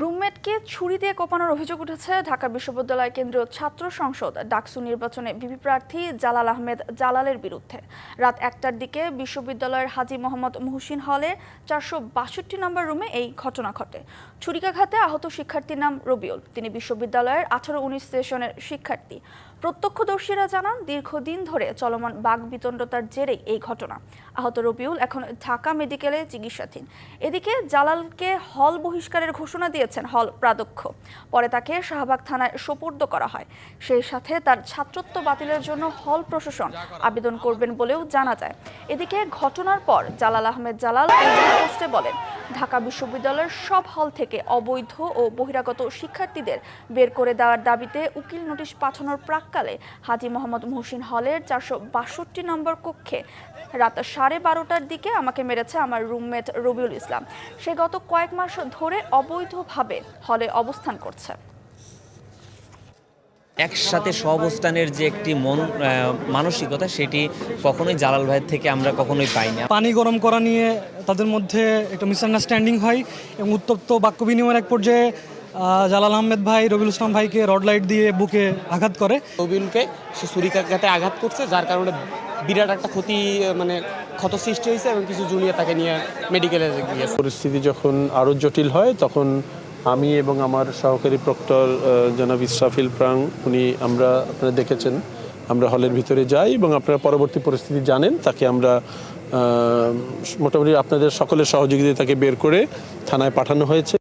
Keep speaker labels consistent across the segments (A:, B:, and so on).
A: রুমমেটকে ছুরি দিয়ে কোপানোর অভিযোগ উঠেছে ঢাকা বিশ্ববিদ্যালয় কেন্দ্রীয় ছাত্র সংসদ ডাকসু নির্বাচনে বিপি প্রার্থী জালাল আহমেদ জালালের বিরুদ্ধে। রাত একটার দিকে বিশ্ববিদ্যালয়ের হাজি মোহাম্মদ মুহসিন হলে চারশো বাষট্টি নম্বর রুমে এই ঘটনা ঘটে। ছুরিকাঘাতে আহত শিক্ষার্থীর নাম রবিউল। তিনি বিশ্ববিদ্যালয়ের আঠারো উনিশ সেশনের শিক্ষার্থী। প্রত্যক্ষদর্শীরা জানান, দীর্ঘদিন ধরে চলমান বাঘ বিতণ্ডতার জেরেই এই ঘটনা। আহত রবিউল এখন ঢাকা মেডিকেলে চিকিৎসাধীন। এদিকে জালালকে হল বহিষ্কারের ঘোষণা দিয়েছেন হল প্রাধ্যক্ষ। পরে তাকে শাহবাগ থানায় সোপর্দ করা হয়। সেই সাথে তার ছাত্রত্ব বাতিলের জন্য হল প্রশাসন আবেদন করবেন বলেও জানা যায়। এদিকে ঘটনার পর জালাল আহমেদ জালাল পোস্টে বলেন ঢাকা বিশ্ববিদ্যালয়ের সব হল থেকে অবৈধ ও বহিরাগত শিক্ষার্থীদের বের করে দেওয়ার দাবিতে উকিল নোটিশ পাঠানোর প্রাককালে হাজি মোহাম্মদ মহসিন হলের চারশো বাষট্টি নম্বর কক্ষে রাত সাড়ে বারোটার দিকে আমাকে মেরেছে আমার রুমমেট রবিউল ইসলাম। সে গত কয়েক মাস ধরে অবৈধভাবে হলে অবস্থান করছে।
B: একসাথে সহাবস্থানের যে একটি মন মানসিকতা সেটি কখনোই জালাল ভাইয়ের থেকে আমরা কখনোই পাই না
C: পানি গরম করা নিয়ে তাদের মধ্যে একটা মিসআন্ডারস্ট্যান্ডিং হয় এবং উত্তপ্ত বাক্য বিনিময়ের এক পর্যায়ে জালাল আহমেদ ভাই রবিউল ইসলাম ভাইকে রড লাইট দিয়ে বুকে আঘাত করে।
D: রবিউলকে সে ছুরিকাঘাতে আঘাত করছে যার কারণে বিরাট একটা ক্ষতি মানে ক্ষত সৃষ্টি হয়েছে এবং কিছু জুনিয়র তাকে নিয়ে মেডিকেলে গিয়েছে।
E: পরিস্থিতি যখন আরও জটিল হয় তখন আমি এবং আমার সহকারী প্রক্টর জনাব ইসরাফিল প্রাং, উনি আমরা আপনারা দেখেছেন। আমরা হলের ভিতরে যাই এবং আপনারা পরবর্তী পরিস্থিতি জানেন, তাকে আমরা মোটামুটি আপনাদের সকলের সহযোগিতায় তাকে বের করে থানায় পাঠানো হয়েছে।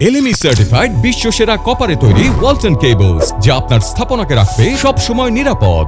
F: এলএমই সার্টিফাইড বিশ্ব সেরা কপারে তৈরি ওয়ালটন কেবলস যা আপনার স্থাপনাকে রাখবে সব সময় নিরাপদ।